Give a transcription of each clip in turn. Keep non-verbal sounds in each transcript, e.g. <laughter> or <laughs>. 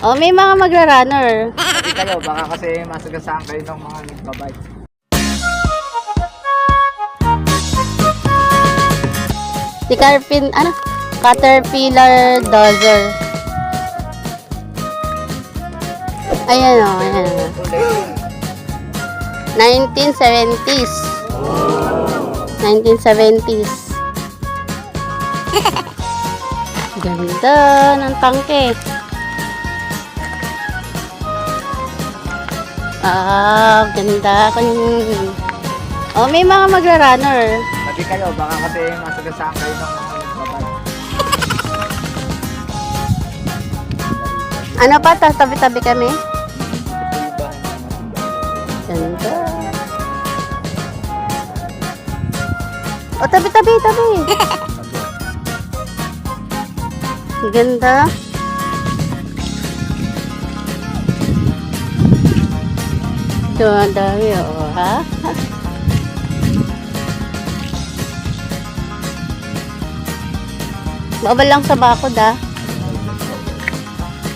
Oh, may mga magra-runner. Hindi kayo, baka kasi masagasaan kayo ng mga nagbabike. Si Carpin, ano? Caterpillar Dozer. Ayan o, ayan o. 1970s. 1970s. Ganda ng tangke. Ah, ganda. Kun- Oh, may mga magra-runner. Sabi kayo, baka kasi masagasaan kayo ng mga. Ano pa? Tas tabi-tabi kami? Ganda. O, tabi, tabi, <laughs> tabi. Ganda. Ganda yun, ha? Bawal lang sa bakod, ha?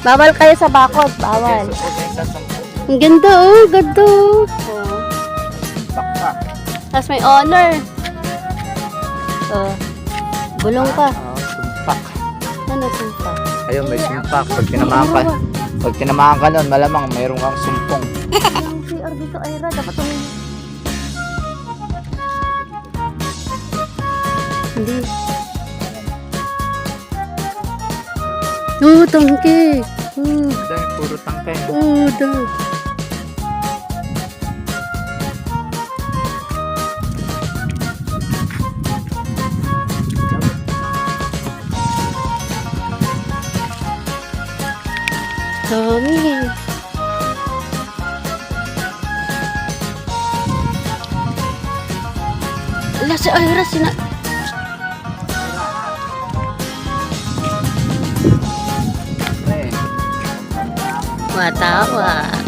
Bawal kayo sa bakod, bawal. Ang ganda, oh. Ganda, oh. oh. Tapos may honor. Oh. Bulong pa. Sumpak. Ano sumpa? Ayun, may sumpak. Pag tinamaan ka, pag tinamaan ka nun, malamang mayroong kang sumpong. <laughs> Orbiso gitu akhirnya dapat pemain. Hindi oh tangki, oh hmm. dahil puro tangke. Oh. Ala, si Ira, sina... Eh, Matawa.